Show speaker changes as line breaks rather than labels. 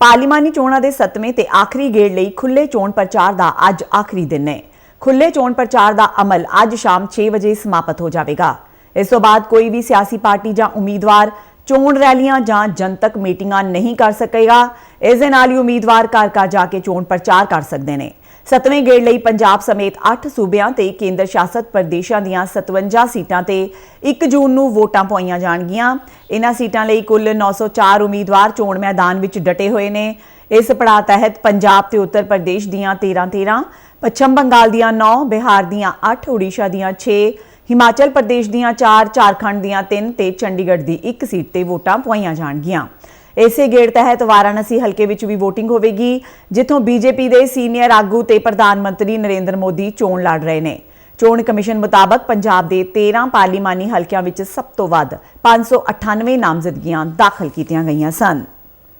ਪਾਰਲੀਮਾਨੀ ਚੋਣਾਂ ਦੇ 7ਵੇਂ ਤੇ ਆਖਰੀ ਗੇੜ ਲਈ ਖੁੱਲੇ ਚੋਣ ਪ੍ਰਚਾਰ ਦਾ ਅੱਜ ਆਖਰੀ ਦਿਨ ਹੈ। ਖੁੱਲੇ ਚੋਣ ਪ੍ਰਚਾਰ ਦਾ ਅਮਲ ਅੱਜ ਸ਼ਾਮ 6 ਵਜੇ ਸਮਾਪਤ ਹੋ ਜਾਵੇਗਾ। ਇਸ ਤੋਂ ਬਾਅਦ ਕੋਈ ਵੀ ਸਿਆਸੀ ਪਾਰਟੀ ਜਾਂ ਉਮੀਦਵਾਰ ਚੋਣ ਰੈਲੀਆਂ ਜਾਂ ਜਨਤਕ ਮੀਟਿੰਗਾਂ ਨਹੀਂ ਕਰ ਸਕੇਗਾ। ਇਸ ਦੇ ਨਾਲ ਹੀ ਉਮੀਦਵਾਰ ਘਰ ਘਰ ਜਾ ਕੇ ਚੋਣ ਪ੍ਰਚਾਰ ਕਰ ਸਕਦੇ ਨੇ। ਸਤਵੇਂ ਗੇੜ ਲਈ ਪੰਜਾਬ ਸਮੇਤ 8 ਸੂਬਿਆਂ ਤੇ ਕੇਂਦਰ ਸ਼ਾਸਤ ਪ੍ਰਦੇਸ਼ਾਂ ਦੀਆਂ 57 ਸੀਟਾਂ ਤੇ 1 ਜੂਨ ਨੂੰ ਵੋਟਾਂ ਪਾਈਆਂ ਜਾਣਗੀਆਂ। ਇਹਨਾਂ ਸੀਟਾਂ ਲਈ ਕੁੱਲ 904 ਉਮੀਦਵਾਰ ਚੋਣ ਮੈਦਾਨ ਵਿੱਚ ਡਟੇ ਹੋਏ ਨੇ। ਇਸ ਪੜਾਅ ਤਹਿਤ ਪੰਜਾਬ ਤੇ ਉੱਤਰ ਪ੍ਰਦੇਸ਼ ਦੀਆਂ 13 13 ਪੱਛਮ ਬੰਗਾਲ ਦੀਆਂ 9 ਬਿਹਾਰ ਦੀਆਂ 8 ਓਡੀਸ਼ਾ ਦੀਆਂ 6 ਹਿਮਾਚਲ ਪ੍ਰਦੇਸ਼ ਦੀਆਂ 4 ਝਾਰਖੰਡ ਦੀਆਂ 3 ਤੇ ਚੰਡੀਗੜ੍ਹ ਦੀ 1 ਸੀਟ ਤੇ ਵੋਟਾਂ ਪਾਈਆਂ ਜਾਣਗੀਆਂ। ਇਸੇ ਗੇੜ ਤਹਿਤ ਵਾਰਾਣਸੀ ਹਲਕੇ ਵਿੱਚ ਵੀ VOTING ਹੋਵੇਗੀ, ਜਿੱਥੋਂ ਬੀਜੇਪੀ ਦੇ ਸੀਨੀਅਰ ਆਗੂ ਤੇ ਪ੍ਰਧਾਨ ਮੰਤਰੀ ਨਰਿੰਦਰ ਮੋਦੀ ਚੋਣ ਲੜ ਰਹੇ ਨੇ। ਚੋਣ ਕਮਿਸ਼ਨ ਮੁਤਾਬਕ ਪੰਜਾਬ ਦੇ 13 ਪਾਰਲੀਮਾਨੀ ਹਲਕਿਆਂ ਵਿੱਚ ਸਭ ਤੋਂ ਵੱਧ 598 ਨਾਮਜ਼ਦਗੀਆਂ ਦਾਖਲ ਕੀਤੀਆਂ ਗਈਆਂ ਸਨ।